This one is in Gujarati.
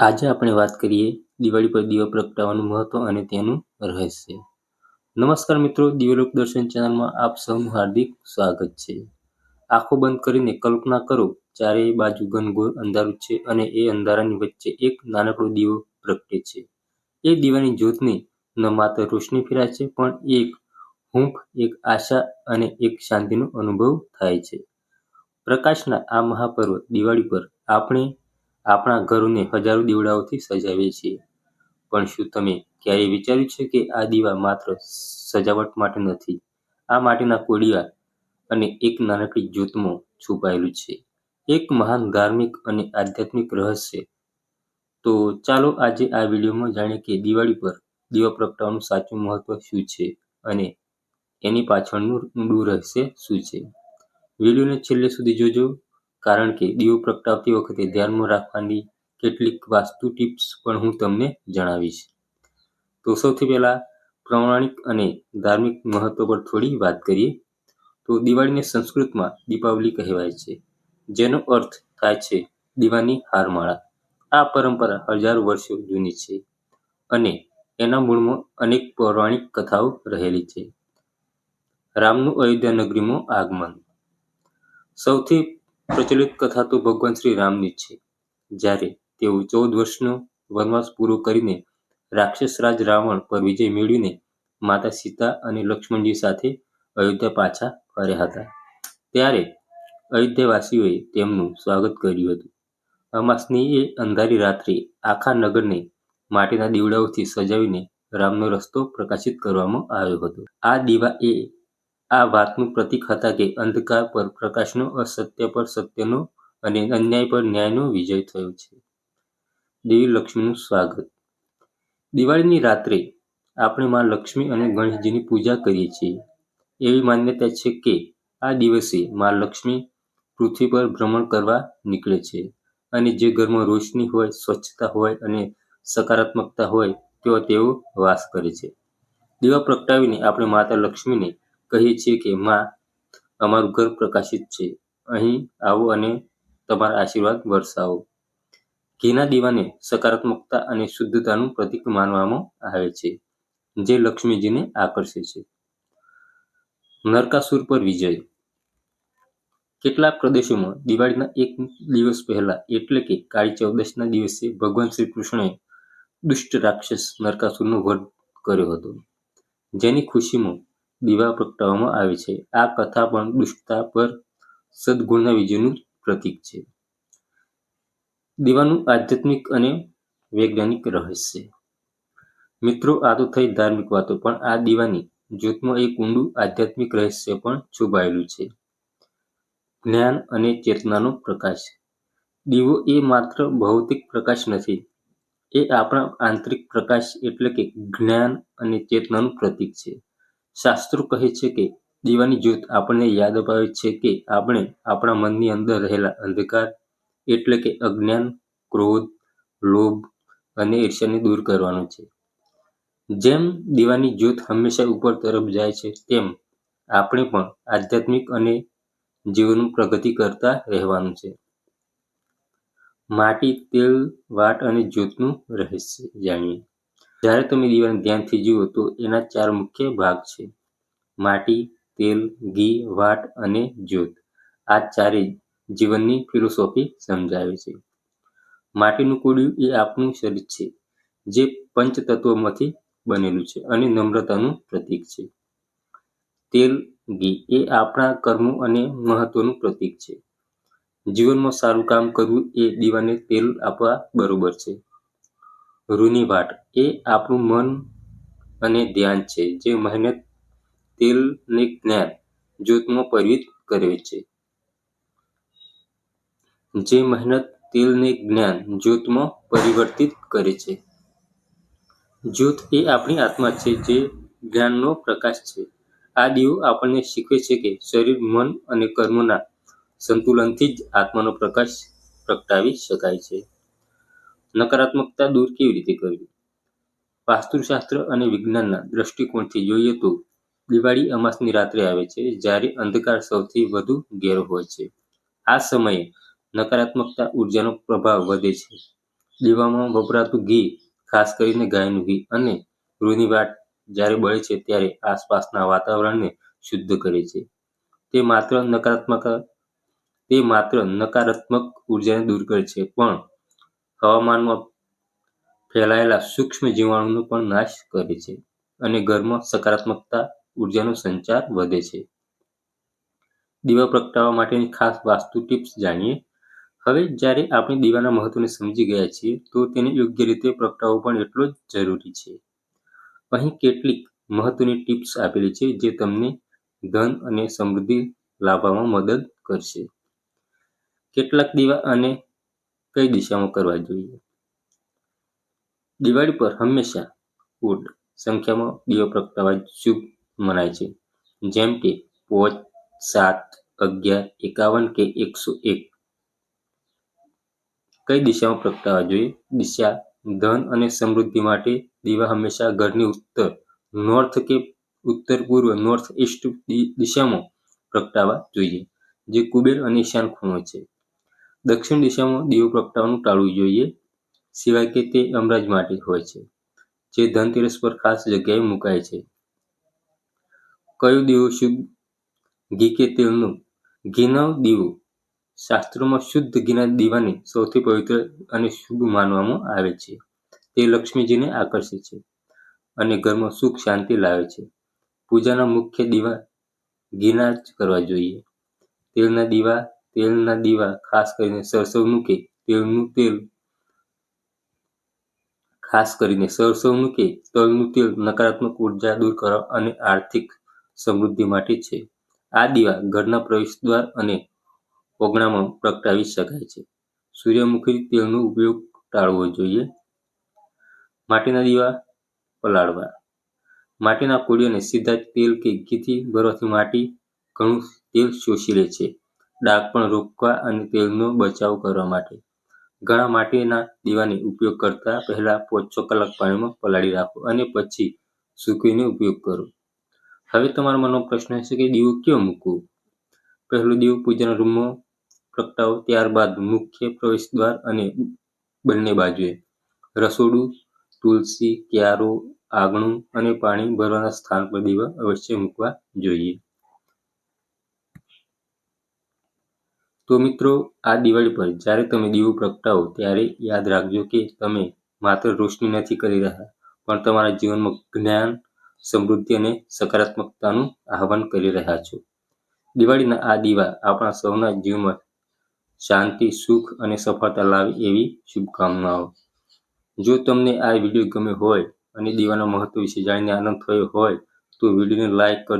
આજે આપણે વાત કરીએ દિવાળી પર દીવા પ્રગટાવવાનું મહત્વ અને તેનું રહસ્ય. નમસ્કાર મિત્રો દિવ્યલોક દર્શન ચેનલમાં આપ સૌનું હાર્દિક સ્વાગત છે. આંખો બંધ કરીને કલ્પના કરો, ચારેય બાજુ ઘનઘોર અંધારું છે અને એ અંધારાની વચ્ચે એક નાનકડો દીવો પ્રગટે છે. એ દીવાની જ્યોતને ન માત્ર રોશની ફેરાય છે, પણ એક હૂંફ, એક આશા અને એક શાંતિનો અનુભવ થાય છે. પ્રકાશના આ મહાપર્વ દિવાળી પર આપણે આપણા ઘરોને હજારો દીવડાઓથી સજાવીએ છીએ. પણ શું તમે ક્યારેય વિચાર્યું છે કે આ દીવા માત્ર સજાવટ માટે નથી? આ માટેના કોડિયા અને એક નાનકડી જ્યોતમાં છુપાયેલું છે. એક મહાન ધાર્મિક અને આધ્યાત્મિક રહસ્ય. તો ચાલો આજે આ વિડીયોમાં જાણીએ કે દિવાળી પર દીવા પ્રગટાવવાનું સાચું મહત્વ શું છે અને એની પાછળનું ઊંડું રહસ્ય શું છે. વિડીયોને છેલ્લે સુધી જોજો. કારણ કે દીવો પ્રગટાવતી વખતે ધ્યાનમાં રાખવાની કેટલીક વાસ્તુ ટિપ્સ પણ હું તમને જણાવીશ. તો સૌથી પહેલાં પ્રમાણિક અને ધાર્મિક મહત્વ પર થોડી વાત કરીએ. તો દિવાળીને સંસ્કૃતમાં દીપાવલી કહેવાય છે, જેનો અર્થ થાય છે દીવાની હારમાળા. આ પરંપરા હજારો વર્ષો જૂની છે અને એના મૂળમાં અનેક પૌરાણિક કથાઓ રહેલી છે. રામનું અયોધ્યા નગરીમાં આગમન. સૌથી પ્રચલિત કથા તો ભગવાન શ્રી રામની છે. જ્યારે તેઓ ચૌદ વર્ષનો વનવાસ પૂરો કરીને રાક્ષસ રાજ રાવણ પર વિજય મેળવીને માતા સીતા અને લક્ષ્મણજી સાથે અયોધ્યા પાછા ફર્યા હતા. ત્યારે અયોધ્યાવાસીઓએ તેમનું સ્વાગત કર્યું હતું. અમાસની એ અંધારી રાત્રે આખા નગરને માટીના દીવડાઓથી સજાવીને રામનો રસ્તો પ્રકાશિત કરવામાં આવ્યો હતો. આ દીવા એ આ વાતનું પ્રતીક હતા કે અંધકાર પર, પ્રકાશનો અસત્ય પર, સત્યનો અને અન્યાય પર ન્યાયનો વિજય થયો છે. દેવી લક્ષ્મીનું સ્વાગત. દિવાળીની રાત્રે આપણે માં લક્ષ્મી અને ગણેશજીની પૂજા કરીએ છીએ. એવી માન્યતા છે કે આ દિવસે માં લક્ષ્મી પૃથ્વી પર ભ્રમણ કરવા નીકળે છે અને જે ઘરમાં રોશની હોય, સ્વચ્છતા હોય અને સકારાત્મકતા હોય, તેઓ તેઓ વાસ કરે છે. દીવા પ્રગટાવીને આપણે માતા લક્ષ્મીને કહીએ છીએ કે, માં, અમારું ઘર પ્રકાશિત છે. અહીં આવો અને તમારા આશીર્વાદ વરસાવો. ઘીના દીવાને સકારાત્મકતા અને શુદ્ધતાનું પ્રતીક માનવામાં આવે છે, જે લક્ષ્મીજીને આકર્ષે છે. નરકાસુર પર વિજય. કેટલાક પ્રદેશોમાં દિવાળીના એક દિવસ પહેલા એટલે કે કાળી ચૌદશના દિવસે ભગવાન શ્રી કૃષ્ણએ દુષ્ટ રાક્ષસ નરકાસુરનો વધ કર્યો હતો, જેની ખુશીમાં દીવા પ્રગટાવવામાં આવે છે. આ કથા પણ દુષ્ટતા પર સદગુણના વિજયનું પ્રતીક છે. દીવાનું આધ્યાત્મિક અને વૈજ્ઞાનિક રહસ્ય. મિત્રો, આ તો થઈ ધાર્મિક વાતો, પણ આ દીવાની જ્યોતમાં એક ઊંડું આધ્યાત્મિક રહસ્ય પણ છુપાયેલું છે. જ્ઞાન અને ચેતનાનો પ્રકાશ. દીવો એ માત્ર ભૌતિક પ્રકાશ નથી, એ આપણા આંતરિક પ્રકાશ એટલે કે જ્ઞાન અને ચેતનાનું પ્રતીક છે. શાસ્ત્રો કહે છે કે દીવાની જ્યોત આપણને યાદ અપાવે છે કે આપણે આપણા મનની અંદર રહેલા અંધકાર એટલે કે અજ્ઞાન, ક્રોધ, લોભ અને ઈર્ષ્યાને દૂર કરવાનો છે. જેમ દીવાની જ્યોત હંમેશા ઉપર તરફ જાય છે, તેમ આપણે પણ આધ્યાત્મિક અને જીવનનું પ્રગતિ કરતા રહેવાનું છે. માટી, તેલ, વાટ અને જ્યોતનું રહસ્ય જાણીએ. જ્યારે તમે દીવાને ધ્યાનથી જુઓ તો એના ચાર મુખ્ય ભાગ છે. માટી, તેલ, ઘી, વાટ અને જ્યોત. આ ચારે જીવનની ફિલોસોફી સમજાવે છે. માટીનું કોડિયું એ આપણું શરીર છે, જે પંચતત્વમાંથી બનેલું છે અને નમ્રતાનું પ્રતીક છે. તેલ, ઘી એ આપણા કર્મો અને મહત્વનું પ્રતીક છે. જીવનમાં સારું કામ કરવું એ દીવાને તેલ આપવા બરોબર છે. રૂની વાટ. એ આપણું મન અને ધ્યાન છે, જે મહેનત તેલને જ્ઞાન જ્યોતમાં પરિવિત કરે છે. જે મહેનત તેલને જ્ઞાન જ્યોતમાં પરિવર્તિત કરે છે. જ્યોત એ આપણી આત્મા છે, જે જ્ઞાનનો પ્રકાશ છે. આ દીવો આપણને શીખવે છે કે શરીર, મન અને કર્મના સંતુલનથી જ આત્માનો પ્રકાશ પ્રગટાવી શકાય છે. નકારાત્મકતા દૂર કેવી રીતે કરવી? વાસ્તુશાસ્ત્ર અને વિજ્ઞાનના દ્રષ્ટિકોણથી જોઈએ તો દિવાળી અમાસની રાત્રે આવે છે, જ્યારે અંધકાર સૌથી વધુ ઘેરો હોય છે. આ સમયે નકારાત્મકતા ઉર્જાનો પ્રભાવ વધે છે. દીવામાં વપરાતું ઘી, ખાસ કરીને ગાયનું ઘી અને રૂની વાટ જ્યારે બળે છે, ત્યારે આસપાસના વાતાવરણને શુદ્ધ કરે છે. તે માત્ર નકારાત્મક, તે માત્ર નકારાત્મક ઉર્જાને દૂર કરે છે, પણ હવામાનમાં ફેલાયેલા સૂક્ષ્મ જીવાણુનો પણ નાશ કરે છે અને ઘરમાં સકારાત્મકતા, ઉર્જાનો સંચાર વધે છે. દીવા પ્રગટાવવા માટેની ખાસ વાસ્તુ ટિપ્સ જાણીએ. હવે જ્યારે આપણે દીવાના મહત્વને સમજી ગયા છીએ, તો તેને યોગ્ય રીતે પ્રગટાવવો પણ એટલો જ જરૂરી છે. અહીં કેટલીક મહત્વની ટિપ્સ આપેલી છે જે તમને ધન અને સમૃદ્ધિ લાવવામાં મદદ કરશે. કેટલાક દીવા અને કઈ દિશામાં કરવા જોઈએ? દિવાળી પર હંમેશા કુલ સંખ્યામાં દીવો પ્રગટાવવા શુભ મનાય છે. જેમ કે પોચ, સાત, અગિયાર, એકાવન કે એકસો એક. કઈ દિશામાં પ્રગટાવવા જોઈએ? દિશા, ધન અને સમૃદ્ધિ માટે દીવા હંમેશા ઘરની ઉત્તર, નોર્થ કે ઉત્તર પૂર્વ, નોર્થ ઈસ્ટ દિશામાં પ્રગટાવવા જોઈએ, જે કુબેર અને ઈશાન ખૂણો છે. દક્ષિણ દિશામાં દીવો પ્રગટાવવાનું ટાળવું જોઈએ, સિવાય કે તે અમરાજ માટે હોય છે, જે ધનતેરસ પર ખાસ જગ્યાએ મુકાય છે. કયો દીવો શુદ્ધ? ઘી કે તેલનું? ઘીનો દીવો શાસ્ત્રોમાં શુદ્ધ ઘીના દીવાને સૌથી પવિત્ર અને શુભ માનવામાં આવે છે. તે લક્ષ્મીજીને આકર્ષે છે અને ઘરમાં સુખ શાંતિ લાવે છે. પૂજાના મુખ્ય દીવા ઘીના જ કરવા જોઈએ. તેલના દીવા તેલના દીવા, ખાસ કરીને સરસવનું કે તેલનું તેલ. ખાસ કરીને સરસવનું કે તલનું તેલ નકારાત્મક ઊર્જા દૂર કરવા અને આર્થિક સમૃદ્ધિ માટે છે. આ દીવા ઘરના પ્રવેશદ્વાર અને ઓગણામાં પ્રગટાવી શકાય છે. સૂર્યમુખી તેલનો ઉપયોગ ટાળવો જોઈએ. માટીના દીવા પલાળવા. માટીના કોળીઓને સીધા તેલ કે ઘીથી ભરવાથી માટી ઘણું તેલ શોષી લે છે. ડાઘ પણ રોકવા અને તેલનો બચાવ કરવા માટે. ઘણા માટીના દીવાને ઉપયોગ કરતા પહેલા પાંચ કલાક પાણીમાં પલાળી રાખો અને પછી સૂકવીને ઉપયોગ કરો. હવે તમારા મનનો પ્રશ્ન હશે કે દીવો ક્યાં મૂકવો? પહેલો દીવો પૂજાના રૂમમાં પ્રગટાવો, ત્યારબાદ મુખ્ય પ્રવેશદ્વાર અને બંને બાજુએ રસોડું, તુલસી, ક્યારો, આંગણું અને પાણી ભરવાના સ્થાન પર દીવા અવશ્ય મૂકવા જોઈએ. તો મિત્રો, આ દિવાળી પર જ્યારે તમે દીવો પ્રગટાવો, ત્યારે યાદ રાખજો કે તમે માત્ર રોશની નથી કરી રહ્યા, પણ તમારા જીવનમાં જ્ઞાન, સમૃદ્ધિ અને સકારાત્મકતાનું આહવાન કરી રહ્યા છો. દિવાળીના આ દીવા આપણા સૌના જીવનમાં શાંતિ, સુખ અને સફળતા લાવે એવી શુભકામનાઓ. જો તમને આ વીડિયો ગમ્યો હોય અને દીવાના મહત્વ વિશે જાણીને આનંદ થયો હોય, તો વિડીયોને લાઈક કરજો